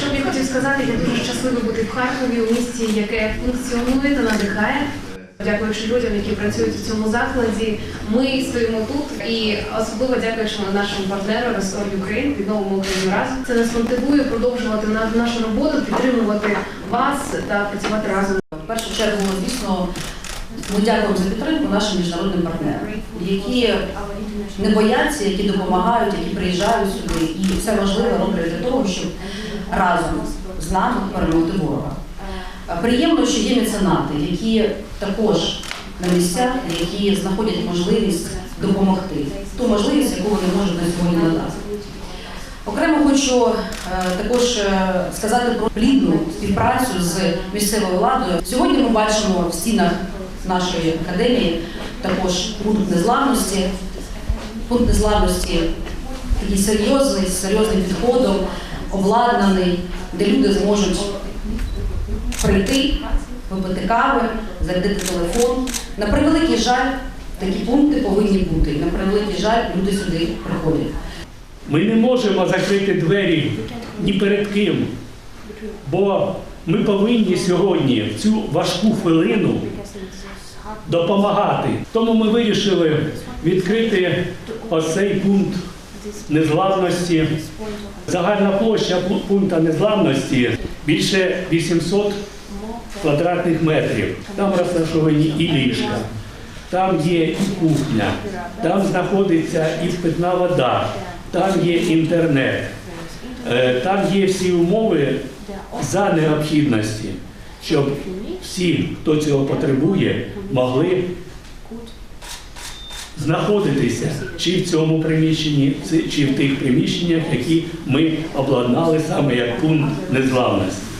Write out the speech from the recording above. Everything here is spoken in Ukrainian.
Що б я хотів сказати, я дуже щасливий бути в Харкові, у місті, яке функціонує та надихає. Дякуючи людям, які працюють у цьому закладі, ми стоїмо тут і особливо дякуючи нашому партнеру Restore Ukraine, відновимо Україну разом. Це нас мотивує продовжувати на- нашу роботу, підтримувати вас та працювати разом. В першу чергу, звісно, ми дякуємо за підтримку нашим міжнародним партнерам, які не бояться, які допомагають, які приїжджають сюди і все важливе роблять для того, щоб разом з нами перемогти ворога. Приємно, що є меценати, які також на місцях, які знаходять можливість допомогти, ту можливість, яку вони можуть на сьогодні надати. Окремо хочу е, також е, сказати про плідну співпрацю з місцевою владою. Сьогодні ми бачимо в стінах нашої академії також пункт незламності. Пункт незламності такий серйозний, з серйозним підходом, обладнаний, де люди зможуть прийти, випити кави, зарядити телефон. На превеликий жаль, такі пункти повинні бути. На превеликий жаль, люди сюди приходять. Ми не можемо закрити двері ні перед ким, бо ми повинні сьогодні в цю важку хвилину допомагати. Тому ми вирішили відкрити ось цей пункт незламності. Загальна площа пу- пункту незламності більше 800 квадратних метрів. Там розташовані і ліжка, там є і кухня, там знаходиться і питна вода, там є інтернет, Е, там є всі умови за необхідності, щоб всі, хто цього потребує, могли знаходитися чи в цьому приміщенні, чи в тих приміщеннях, які ми обладнали саме як пункт незламності.